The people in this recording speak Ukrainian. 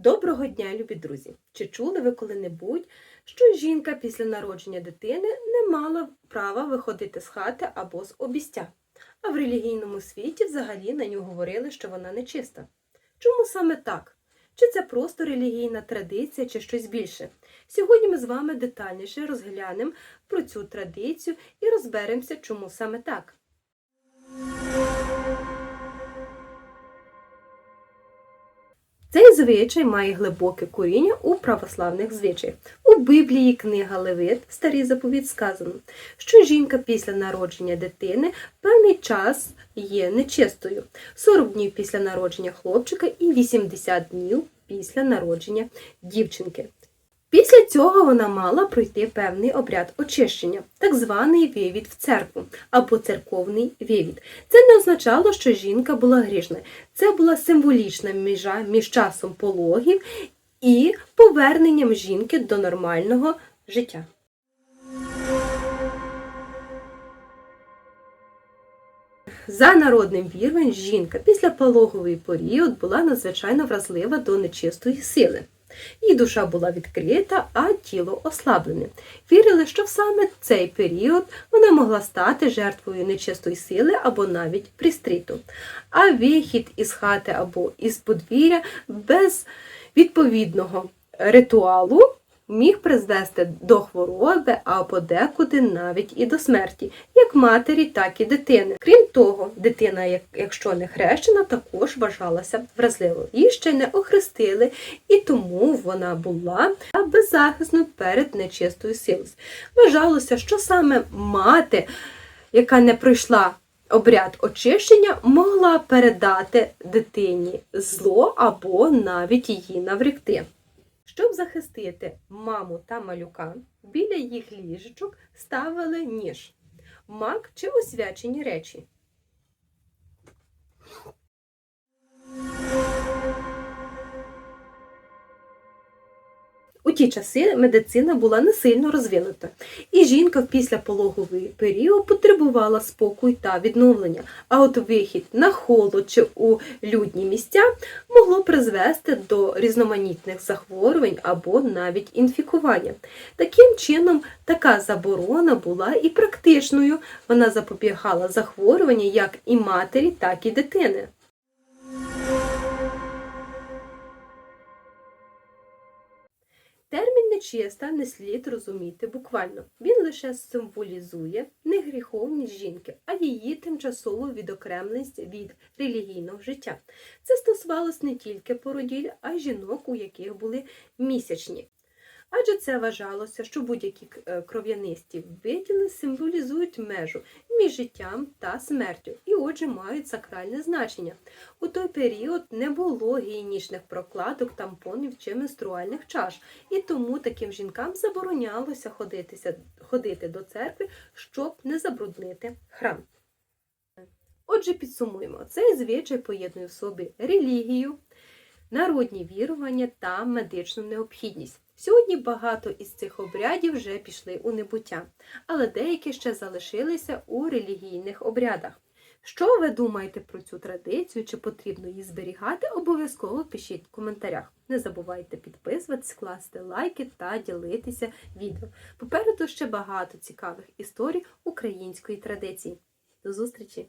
Доброго дня, любі друзі! Чи чули ви коли-небудь, що жінка після народження дитини не мала права виходити з хати або з обістя? А в релігійному світі взагалі на нього говорили, що вона нечиста. Чому саме так? Чи це просто релігійна традиція, чи щось більше? Сьогодні ми з вами детальніше розглянемо про цю традицію і розберемося, чому саме так. Цей звичай має глибоке коріння у православних звичаях. У Біблії книга Левит, старий заповіт, сказано, що жінка після народження дитини певний час є нечистою 40 днів після народження хлопчика і 80 днів після народження дівчинки. Після цього вона мала пройти певний обряд очищення, так званий вивід в церкву або церковний вивід. Це не означало, що жінка була грішна. Це була символічна межа між часом пологів і поверненням жінки до нормального життя. За народним віруванням, жінка після пологовий період була надзвичайно вразлива до нечистої сили. Її душа була відкрита, а тіло ослаблене. Вірили, що в саме цей період вона могла стати жертвою нечистої сили або навіть пристріту. А вихід із хати або із подвір'я без відповідного ритуалу міг призвести до хвороби, а подекуди навіть і до смерті, як матері, так і дитини. Крім того, дитина, якщо не хрещена, також вважалася вразливою. Її ще не охрестили, і тому вона була беззахисною перед нечистою силою. Вважалося, що саме мати, яка не пройшла обряд очищення, могла передати дитині зло або навіть її навректи. Щоб захистити маму та малюка, біля їх ліжечок ставили ніж, мак чи освячені речі. Ті часи медицина була не сильно розвинута, і жінка в післяпологовий період потребувала спокою та відновлення. А от вихід на холод чи у людні місця могло призвести до різноманітних захворювань або навіть інфікування. Таким чином, така заборона була і практичною. Вона запобігала захворювання як і матері, так і дитини. Термін нечиста не слід розуміти буквально. Він лише символізує не гріховність жінки, а її тимчасову відокремленість від релігійного життя. Це стосувалось не тільки породіль, а й жінок, у яких були місячні. Адже це вважалося, що будь-які е, кров'янисті виділи символізують межу між життям та смертю і, отже, мають сакральне значення. У той період не було гігієнічних прокладок, тампонів чи менструальних чаш, і тому таким жінкам заборонялося ходитися, ходити до церкви, щоб не забруднити храм. Отже, підсумуємо, цей звичай поєднує в собі релігію, народні вірування та медичну необхідність. Сьогодні багато із цих обрядів вже пішли у небуття, але деякі ще залишилися у релігійних обрядах. Що ви думаєте про цю традицію? Чи потрібно її зберігати? Обов'язково пишіть в коментарях. Не забувайте підписуватись, класти лайки та ділитися відео. Попереду ще багато цікавих історій української традиції. До зустрічі!